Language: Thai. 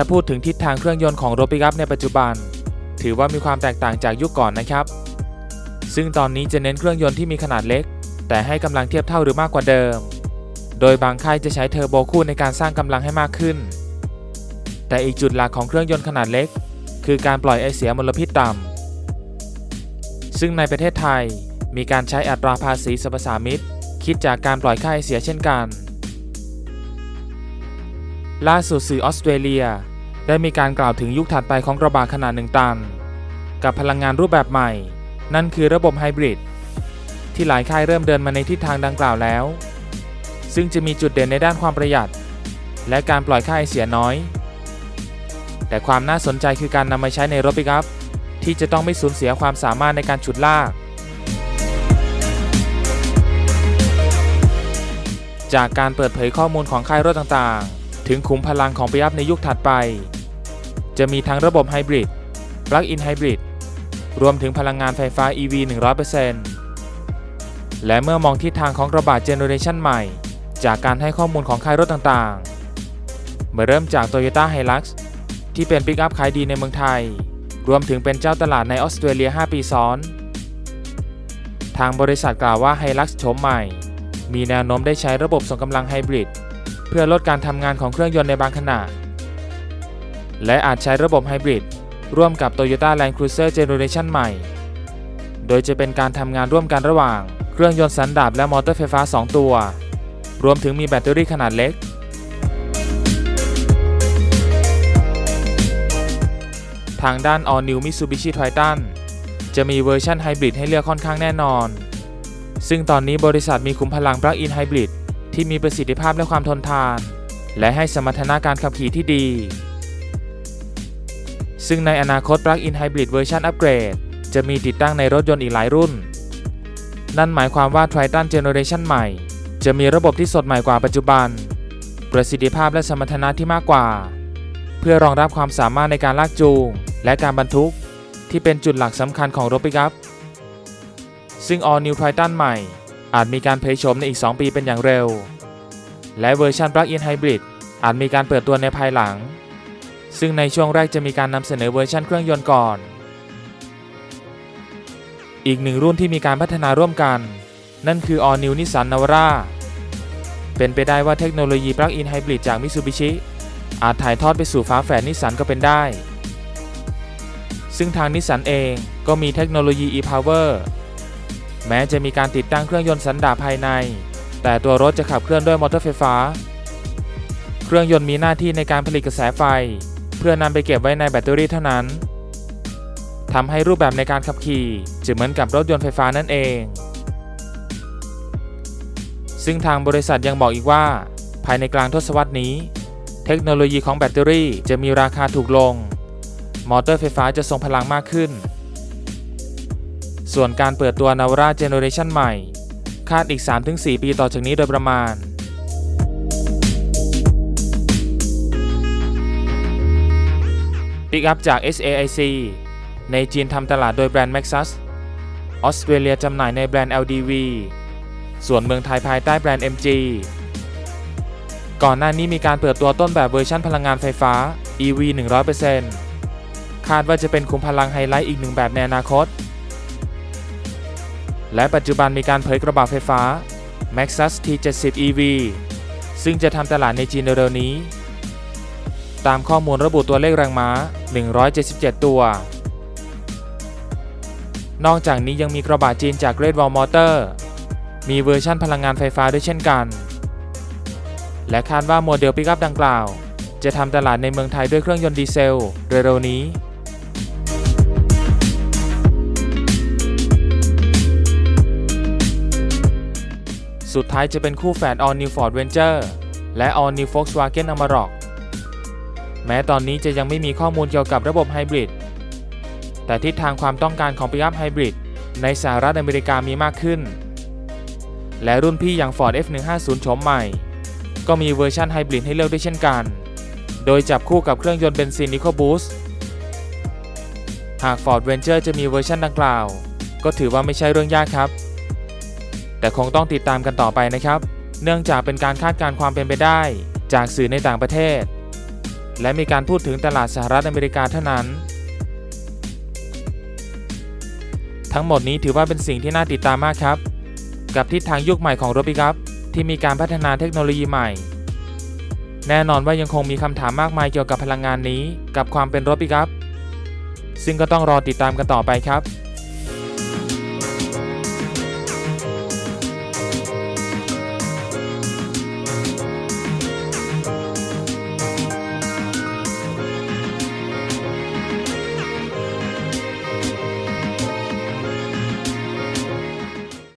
ถ้าพูดถึงทิศทางเครื่องยนต์ของรถปิกอัพในปัจจุบัน ถือว่ามีความแตกต่างจากยุคก่อนนะครับ ซึ่งตอนนี้จะเน้นเครื่องยนต์ที่มีขนาดเล็ก แต่ให้กำลังเทียบเท่าหรือมากกว่าเดิม โดยบางค่ายจะใช้เทอร์โบคู่ในการสร้างกำลังให้มากขึ้น แต่อีกจุดหลักของเครื่องยนต์ขนาดเล็ก คือการปล่อยไอเสียมลพิษต่ำซึ่งในประเทศไทยมีการใช้อัตราภาษีสรรพสามิตคิดจากการปล่อยค่าไอเสียเช่นกันล่าสุดสื่อออสเตรเลีย ได้มีการกล่าวถึงยุคถัดไปของกระบะขนาดหนึ่งตัน กับพลังงานรูปแบบใหม่ นั่นคือระบบไฮบริดที่หลายค่ายเริ่มเดินมาในทิศทางดังกล่าวแล้ว ซึ่งจะมีจุดเด่นในด้านความประหยัด และการปล่อยค่าไอเสียน้อย แต่ความน่าสนใจคือการนำมาใช้ในรถปิกอัพที่จะต้องไม่สูญเสียความสามารถในการฉุดลาก จากการเปิดเผยข้อมูลของค่ายรถต่างๆ ถึงขุมพลังของปิกอัพในยุคถัดไป จะมีทั้งระบบไฮบริด Plug-in Hybrid รวมถึงพลังงานไฟฟ้า EV 100%และเมื่อมองทิศทางของกระบะเจเนอเรชันใหม่ จากการให้ข้อมูลของค่ายรถต่างๆ เมื่อเริ่มจาก Toyota Hilux ที่เป็นปิกอัพขายดีในเมืองไทย รวมถึงเป็นเจ้าตลาดในออสเตรเลีย 5 ปีซ้อน ทางบริษัทกล่าวว่า Hilux โฉมใหม่ มีแนวโน้มได้ใช้ระบบส่งกำลังไฮบริดเพื่อลดการทำงานของเครื่องยนต์ในบางขณะ และอาจใช้ระบบไฮบริดร่วมกับ Toyota Land Cruiser Generation ใหม่ โดยจะเป็นการทำงานร่วมกันระหว่าง เครื่องยนต์สันดาปและมอเตอร์ไฟฟ้า 2 ตัว รวมถึงมีแบตเตอรี่ขนาดเล็ก ทางด้าน All New Mitsubishi Triton จะมีเวอร์ชันไฮบริดให้เลือกค่อนข้างแน่นอน ซึ่งตอนนี้บริษัทมีขุมพลัง Plug-in Hybrid ที่มีประสิทธิภาพและความทนทาน และให้สมรรถนะการขับขี่ที่ดี ซึ่งในอนาคต Plug-in Hybrid เวอร์ชันอัปเกรด จะมีติดตั้งในรถยนต์อีกหลายรุ่น นั่นหมายความว่า Triton Generation ใหม่ จะมีระบบที่สดใหม่กว่าปัจจุบัน ประสิทธิภาพและสมรรถนะที่มากกว่า เพื่อรองรับความสามารถในการลากจูง และการบรรทุก ที่เป็นจุดหลักสำคัญของรถปิกอัพซึ่ง All New Triton ใหม่ อาจมีการเผยโฉมในอีก 2 ปีเป็นอย่างเร็ว และเวอร์ชัน Plug-in Hybrid อาจมีการเปิดตัวในภายหลัง ซึ่งในช่วงแรกจะมีการนำเสนอเวอร์ชันเครื่องยนต์ก่อน อีกหนึ่งรุ่นที่มีการพัฒนาร่วมกัน นั่นคือ All New Nissan Navara เป็นไปได้ว่าเทคโนโลยี Plug-in Hybrid จาก Mitsubishi อาจถ่ายทอดไปสู่ฟ้าแฝดนิสสันก็เป็นได้ ซึ่งทางนิสสันเองก็มีเทคโนโลยี e-power แม้จะมีการติดตั้งเครื่องยนต์สันดาปภายใน แต่ตัวรถจะขับเคลื่อนด้วยมอเตอร์ไฟฟ้า เครื่องยนต์มีหน้าที่ในการผลิตกระแสไฟ เพื่อนำไปเก็บไว้ในแบตเตอรี่เท่านั้นทำให้รูปแบบในการขับขี่จะเหมือนกับรถยนต์ไฟฟ้านั่นเอง ซึ่งทางบริษัทยังบอกอีกว่า ภายในกลางทศวรรษนี้ เทคโนโลยีของแบตเตอรี่จะมีราคาถูกลง มอเตอร์ไฟฟ้าจะทรงพลังมากขึ้น ส่วนการเปิดตัว Navara Generation ใหม่ คาดอีก 3-4 ปีต่อจากนี้โดยประมาณ ปิกอัพจาก SAIC ในจีนทำตลาดโดยแบรนด์ Maxus ออสเตรเลียจำหน่ายในแบรนด์ LDV ส่วนเมืองไทยภายใต้แบรนด์ MG ก่อนหน้านี้มีการเปิดตัวต้นแบบเวอร์ชันพลังงานไฟฟ้า EV 100%คาดว่าจะเป็นคุมพลังไฮไลท์อีกหนึ่งแบบในอนาคต และปัจจุบันมีการเผยกระบะไฟฟ้า Maxus T70 EV ซึ่งจะทำตลาดในจีนเร็วๆนี้ ตามข้อมูลระบุตัวเลขแรงม้า 177 ตัว นอกจากนี้ยังมีกระบะจีนจาก Great Wall Motor มีเวอร์ชั่นพลังงานไฟฟ้าด้วยเช่นกัน และคาดว่าโมเดลปิกอัพดังกล่าว จะทำตลาดในเมืองไทยด้วยเครื่องยนต์ดีเซลเร็วๆนี้สุดท้ายจะเป็นคู่แฝด All New Ford Ranger และ All New Volkswagen Amarok แม้ตอนนี้จะยังไม่มีข้อมูลเกี่ยวกับระบบไฮบริด แต่ทิศทางความต้องการของปิกอัพไฮบริดในสหรัฐอเมริกามีมากขึ้น และรุ่นพี่อย่าง Ford F150 โฉมใหม่ ก็มีเวอร์ชันไฮบริดให้เลือกด้วยเช่นกัน โดยจับคู่กับเครื่องยนต์เบนซิน EcoBoost หาก Ford Ranger จะมีเวอร์ชันดังกล่าว ก็ถือว่าไม่ใช่เรื่องยากครับ แต่คงต้องติดตามกันต่อไปนะครับ เนื่องจากเป็นการคาดการณ์ความเป็นไปได้ จากสื่อในต่างประเทศ และมีการพูดถึงตลาดสหรัฐอเมริกาเท่านั้น ทั้งหมดนี้ถือว่าเป็นสิ่งที่น่าติดตามมากครับ กับทิศทางยุคใหม่ของรถปิกัพที่มีการพัฒนาเทคโนโลยีใหม่ แน่นอนว่ายังคงมีคำถามมากมายเกี่ยวกับพลังงานนี้ กับความเป็นรถปิกัพซึ่งก็ต้องรอติดตามกันต่อไปครับ